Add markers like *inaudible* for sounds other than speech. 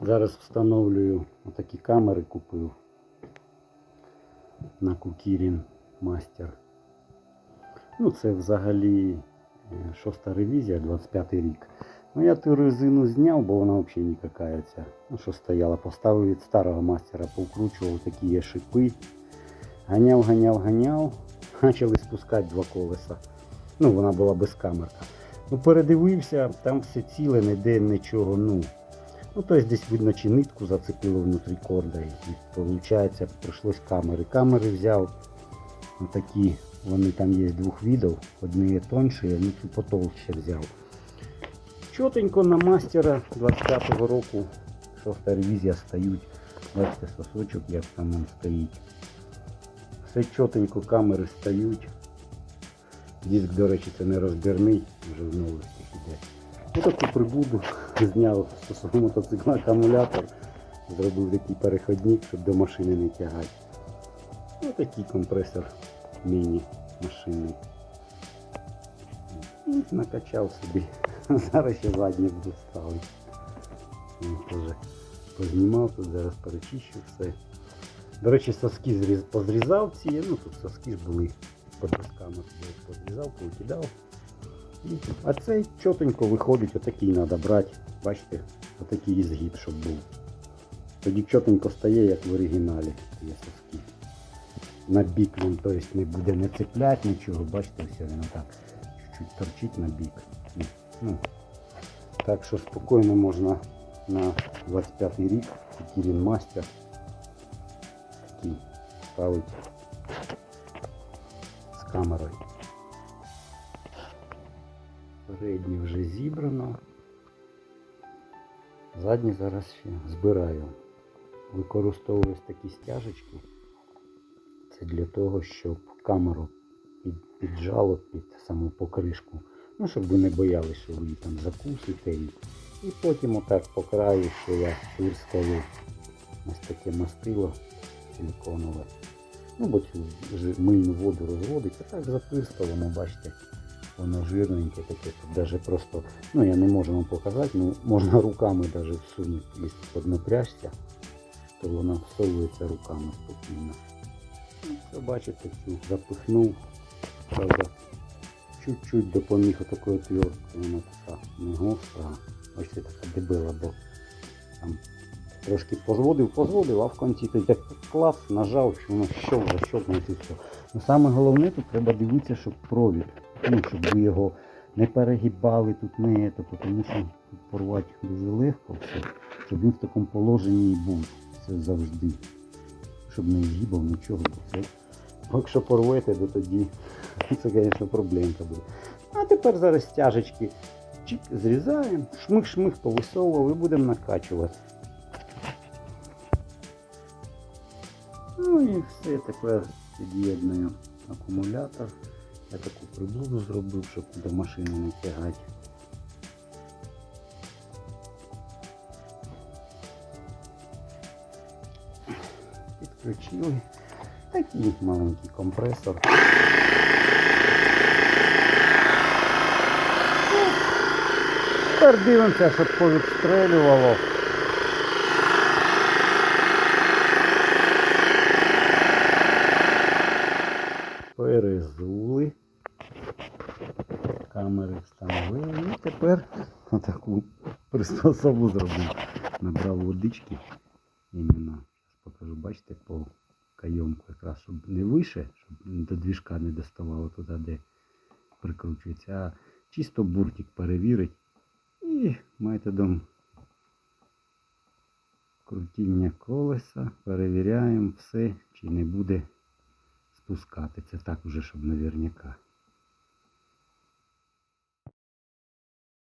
Зараз встановлюю отакі камери купив на Кукірін Мастер. Ну, це взагалі е, шоста ревізія, 25 рік. Ну я ту резину зняв, бо вона взагалі ніяка ця. Ну, що стояла, поставив від старого мастера, повкручував такі є шипи. Ганяв, ганяв, ганяв. *laughs* Почали спускати два колеса. Ну, вона була без камерка. Ну, передивився, там все ціле, ніде нічого, ну. Ну, тобто десь видно, чи нитку зацепило внутрі корда. І виходить, прийшлось камери. Камери взяв отакі, вони там є двох видів, одні тонші, ну цю потолще взяв. Чотенько на мастера 25-го року, шоста ревізія стають. Бачите, сосочок, як там він стоїть. Все чотенько камери стають. Диск, до речі, це не розбірний, вже новостях іде. Ну таку прибуду, зняв з свого мотоцикла акумулятор, зробив такий переходник, щоб до машини не тягати. Ось такий компресор міні машинний. Накачав собі. *laughs* Зараз ще заднє буду ставити. Ну, Теж познімав тут, зараз перечищу все. До речі, соски зріз- позрізав ці, ну тут соски ж були під досками, я їх позрізав, повикидав. А цей чотенько виходить, отакий треба брати. Бачите, отакий згиб, щоб був. Тоді чотенько стає, як в оригіналі є. На бік він тобто, не буде не цепляти нічого, бачите, все воно так чуть-чуть торчить на бік. Ну, так що спокійно можна на 25 рік Кірін Мастер такий ставити з камерою. Передній вже зібрано. Задні зараз ще збираю. Використовую ось такі стяжечки. Це для того, щоб камеру під, піджало під саму покришку. Ну, щоб ви не боялися, що ви її там закусите. І, і потім отак по краю, що я пирскаю ось таке мастило силиконове. Ну, бо цю мийну воду розводиться, так запирскало, воно бачите, воно жирненьке таке. Тут просто, ну я не можу вам показати, ну можна руками даже всунути, якщо поднапряжся, то воно всовується руками спокійно. Це бачите, цю запихнув, правда, чуть-чуть допоміг отакою отверткою, вона така не гостра, бачите, така дебела, бо там трошки позводив, позводив, а в кінці той так клас нажав, що воно щов, защовкнеться і все. Ну, саме головне тут треба дивитися, щоб провід, ну, щоб ви його не перегибали тут не це, тому що порвати дуже легко все, щоб він в такому положенні і був. Це завжди. Щоб не згибав нічого. Це, якщо порвете, то тоді *laughs* це, звісно, проблемка буде. А тепер зараз стяжечки чик, зрізаємо, шмих-шмих повисовував і будемо накачувати. Ну і все, тепер під'єдную акумулятор. Я таку приблуду зробив, щоб до машини не тягати. Підключили. Такий маленький компресор. Тепер дивимося, щоб повідстрелювало. Перезули. Камери встановили. І тепер таку приспособу зробив. Набрав водички. Іменно. Покажу, бачите, по кайомку якраз, щоб не вище, щоб до двіжка не доставало туди, де прикручується, а чисто буртик перевірить. І методом крутіння колеса перевіряємо все, чи не буде спускати. Це так уже, щоб наверняка.